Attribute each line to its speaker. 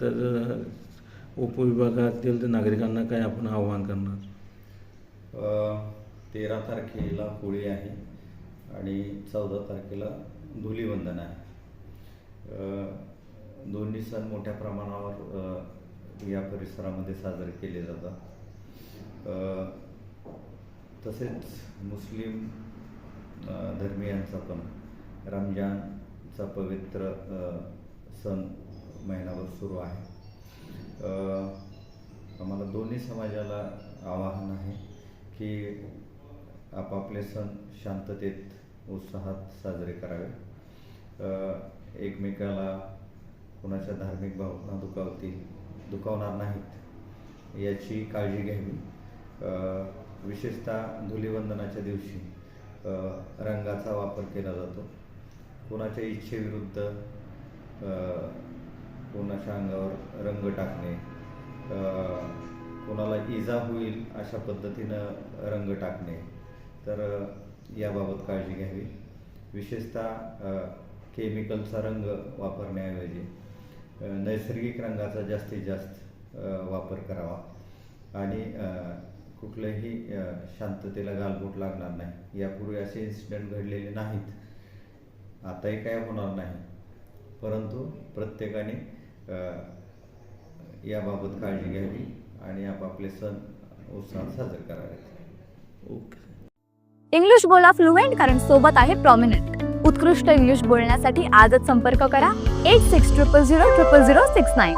Speaker 1: तर उपविभागातील नागरिकांना काय आपण आव्हान करणार?
Speaker 2: तेरा तारखेला होळी आहे आणि चौदा तारखेला धुलीवंदन आहे. दोन्ही सण मोठ्या प्रमाणावर या परिसरामध्ये साजरे केले जातात. तसेच मुस्लिम धर्मियांचा पण चा पवित्र सण महिनाभर सुरू आहे. आम्हाला दोन्ही समाजाला आवाहन आहे की आपापले सण शांततेत उत्साहात साजरे करावे. एकमेकाला कोणाच्या धार्मिक भावना दुखावतील दुखावणार नाहीत याची काळजी घ्यावी. विशेषतः धुलीवंदनाच्या दिवशी रंगाचा वापर केला जातो. कोणाच्या इच्छेविरुद्ध कोणाच्या अंगावर रंग टाकणे कोणाला इजा होईल अशा पद्धतीनं रंग टाकणे तर याबाबत काळजी घ्यावी. विशेषतः केमिकलचा रंग वापरण्याऐवजी नैसर्गिक रंगाचा जास्तीत जास्त वापर करावा. आणि कुठलंही कुठल्याही शांततेला गालबोट लागणार नाही. यापूर्वी असे इन्सिडेंट घडलेले नाहीत. आताही काय होणार नाही. परंतु प्रत्येकाने याबाबत काळजी घ्यावी आणि आपापले सण उत्साहात साजरे करावेत.
Speaker 1: ओके.
Speaker 3: इंग्लिश बोला फ्लुएंट कारण सोबत आहे प्रॉमिनंट उत्कृष्ट इंग्लिश बोलण्यासाठी आजच संपर्क करा. Eight six triple zero triple zero six nine